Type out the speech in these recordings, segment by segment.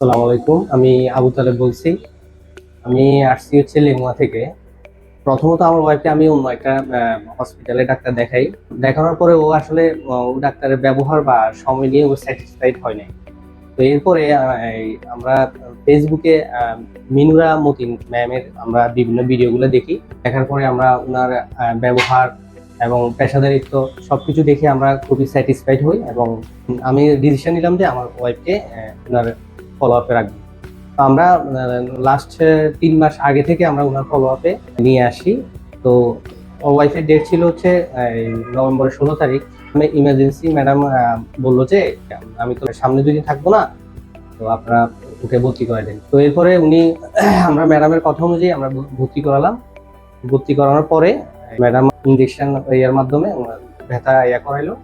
আসসালামু আলাইকুম। আমি আবু তালেব বলছি। আমি আসছি হচ্ছে লেমুয়া থেকে। প্রথমত আমার ওয়াইফকে আমি অন্য একটা হসপিটালে ডাক্তার দেখাই। দেখানোর পরে ও আসলে ও ডাক্তারের ব্যবহার বা সময় নিয়ে ও স্যাটিসফাইড হয় নাই। তো এরপরে আমরা ফেসবুকে মিনুরা মতিন ম্যামের আমরা বিভিন্ন ভিডিওগুলো দেখি। দেখার পরে আমরা ওনার ব্যবহার এবং পেশাদারিত্ব সবকিছু দেখে আমরা খুবই স্যাটিসফাইড হই এবং আমি ডিসিশন নিলাম যে আমার ওয়াইফকে ওনার ফলো আপে রাখব আমরা লাস্ট তিন মাস আগে থেকে আমরা ওনার ফলো আপে নিয়ে আসি। তো ওয়াইফের ডেট ছিল হচ্ছে নভেম্বরের ষোলো তারিখ। মানে ইমার্জেন্সি ম্যাডাম বলল যে, আমি তো সামনে দুদিন থাকব না, তো আপনারা ওকে ভর্তি করে দেন। তো এরপরে উনি, আমরা ম্যাডামের কথা অনুযায়ী আমরা ভর্তি করালাম। ভর্তি করানোর পরে ম্যাডাম ইঞ্জেকশন ইয়ার মাধ্যমে ব্যথা ইয়া করাইলো।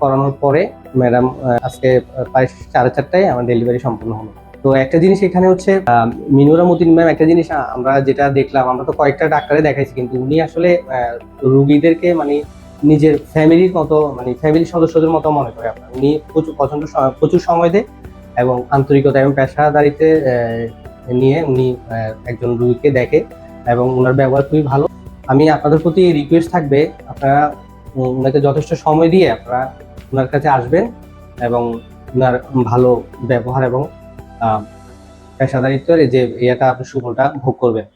করানোর পরে ম্যাডাম আজকে প্রায় সাড়ে চারটায় আমার ডেলিভারি সম্পূর্ণ হলো। তো একটা জিনিস এখানে হচ্ছে মিনুরা মতিন ম্যাম, একটা জিনিস আমরা যেটা দেখলাম, আমরা তো কয়েকটা ডাক্তারে দেখাইছি, কিন্তু উনি আসলে রুগীদেরকে মানে নিজের ফ্যামিলির মতো মানে ফ্যামিলির সদস্যদের মতো মনে করে আপনার। উনি প্রচুর স- প্রচুর সময় দেয় এবং আন্তরিকতা এবং পেশাদারিতে নিয়ে উনি একজন রুগীকে দেখে এবং ওনার ব্যবহার খুবই ভালো। আমি আপনাদের প্রতি রিকোয়েস্ট থাকবে, আপনারা ওনাকে যথেষ্ট সময় দিয়ে আপনারা ওনার কাছে আসবেন এবং ওনার ভালো ব্যবহার এবং পেশাদারিত্বের যে ইয়েটা আপনি সুফলটা ভোগ করবেন